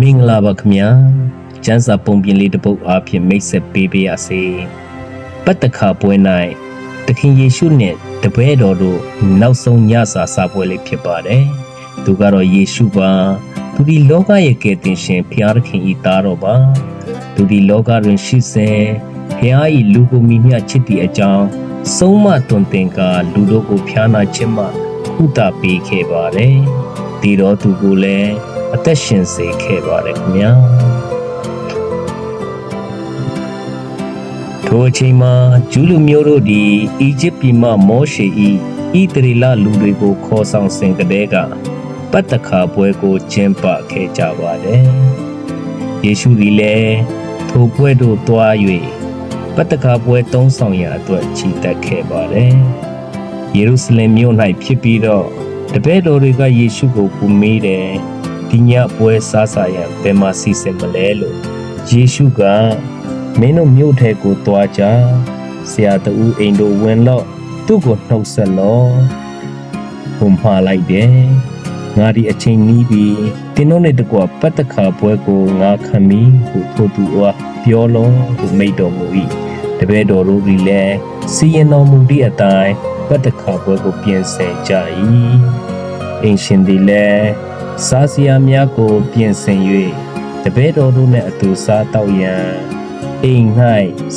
မင်္ဂလာပါခင်ဗျာကျန်းစာပုံပြင်လေးတစ်ပုဒ်အားဖြင့်မိတ်ဆက်ပေးပါရစေပတ်တခါပွဲ၌သခင်ယေရှုနှင့်တပည့်တော်တို့နောက်ဆုံးညစာစာပွဲလေးဖြစ်ပါတယ်သူကတော့ယေရှုပါသူဒီလောကရဲ့ကယ်တင်ရှင်ဖျားသခင်ဤသားတော်ပါသူဒီလောကတွင်ရှိစဉ်ဖျားဤလူကိုမိမျှချစ်သည့်အကြောင်းဆုံးမတွင်တင်ကာလူတို့ကိုဖျားနာခြင်းမှကုသပေးခဲ့ပါတယ်ဒီတော်သူကိုလည်း အသက်ရှင်စေခဲ့ပါတယ်ခင်ဗျာထိုအချိန်မှာဂျူးလူမျိုးတို့သည်အီဂျစ်ပြည်မှမောရှေ၏ဣသရေလလူတွေကိုခေါ်ဆောင်စဉ်ကတည်းကပတ်တခါပွဲကိုကျင်းပခဲ့ကြပါတယ်ယေရှုသည်လည်းထိုပွဲသို့တွား၍ပတ်တခါပွဲသုံးဆောင်ရာအတွက်ချီတက်ခဲ့ပါတယ်ယေရုရှလင်မြို့၌ဖြစ်ပြီးတော့တပည့်တော်တွေကယေရှုကိုကူမေးတယ် ဒီညပွဲစားစာရန်ဘယ်မှာစီစဉ်မလဲလို့ယေရှုကမင်းတို့မြို့ထဲကိုတွားကြဆရာတူအိမ်တို့ဝင်တော့သူ့ကိုနှုတ်ဆက်လောဘုံမှားလိုက်တယ်ငါဒီအချိန်နီးပြီတင်းတို့နဲ့တကွပတ်တခါပွဲကိုငါခံမီဟုထိုသူအားပြောလုံးဟုမိတ်တော်မူ၏တပည့်တော်တို့သည်လည်းစီရင်တော်မူသည့်အတိုင်းပတ်တခါပွဲကိုပြင်ဆင်ကြ၏အင်ရှင်သည်လည်း စားစရာများကိုပြင်ဆင်၍တပည့်တော်တို့နှင့်အတူစားတော့ရန်အိမ်၌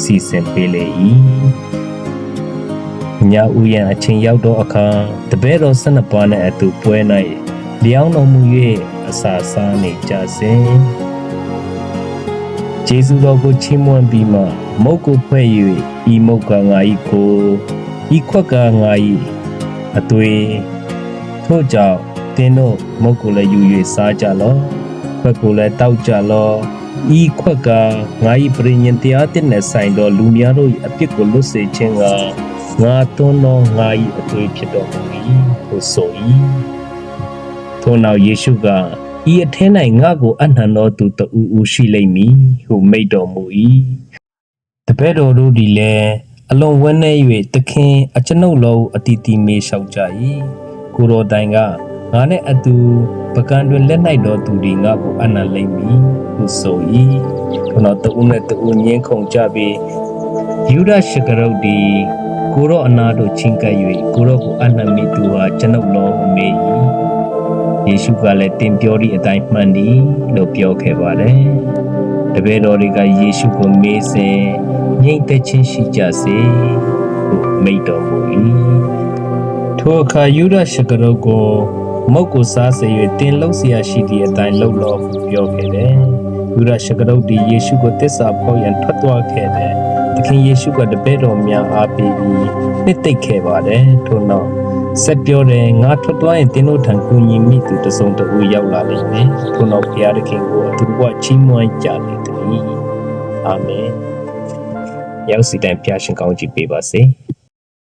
စီစဉ်ပေးလေ၏ညဦးရန်အချိန်ရောက်သောအခါတပည့်တော်၁၂ပါးနှင့်အတူပွဲ၌လျောင်းတော်မူ၍အစာစားနေကြစဉ်ကျေးဇူးတော်ကိုချီးမွမ်းပြီးမှမုတ်ကိုဖွဲ့၍ဤမုတ်ကငါ၏ကိုဤခွက်ကငါ၏အသွေးထို့ကြောင့် တင်းတို့မုတ်ကိုလည်းယူ၍စားကြလော့ခွက်ကိုလည်းတောက်ကြလော့ဤခွက်ကငါ၏ပရိညင်တရားတည်းနဲ့ဆိုင်သောလူများတို့၏အပြစ်ကိုလွတ်စေခြင်းကငါသွန်းသောငါ၏အသွေးဖြစ်တော်မူ၏ဟုဆို၏ထို့နောက်ယေရှုကဤအထင်း၌ငါ့ကိုအနှံတော်သူတဦးဦးရှိလိမ့်မည်ဟုမိန့်တော်မူ၏တပည့်တော်တို့သည်လည်းအလွန်ဝန်းနေ၍သခင်အကျွန်ုပ်လောအတီတီမေလျှောက်ကြ၏ကိုတော်တိုင်က ငါနဲ့အတူပကံတွင်လက်၌တော်သူသည်ငါ့ကိုအနှံလိမ့်မည်ဟုဆို၏ထို့နောက်တဦးနဲ့တဦးညင်းခုန်ကြပြီးယူဒရှကရုတ်သည်ကိုရောအနာတို့ချင်းကပ်၍ကိုရောကိုအနှံမိသူဟာကျွန်ုပ်လောဟုမေး၏ယေရှုကလည်းတင်ပြောသည့်အတိုင်းမှန်သည်လို့ပြောခဲ့ပါတယ်တပည့်တော်တွေကယေရှုကိုမေးစဉ်ငြိမ်သက်ခြင်းရှိကြစေဟုမိန့်တော်မူ၏ထိုအခါယူဒရှကရုတ်ကို မုတ်ကိုစားစေ၍တင်လှုပ်เสียရှိသည့်အတိုင်းလှုပ်တော်ဟုပြောခဲ့တယ်ယူဒရှကရုတ်သည်ယေရှုကိုတစ္ဆာဖောက်ရန်ထွက်သွားခဲ့တယ်သခင်ယေရှုကတပည့်တော်များအားပေးပြီးနှစ်သိမ့်ခဲ့ပါတယ်ထို့နောက်ဆက်ပြောတယ်ငါထွက်သွားရင်တင်းတို့ထံကူညီမိသူတစုံတဦးရောက်လာလိမ့်မယ်ထို့နောက်ဘုရားသခင်ကိုအတူတကွချီးမွမ်းကြလိမ့်သည်အာမင်ရောက်စီတိုင်းဖျားရှင်ကောင်းချီးပေးပါစေ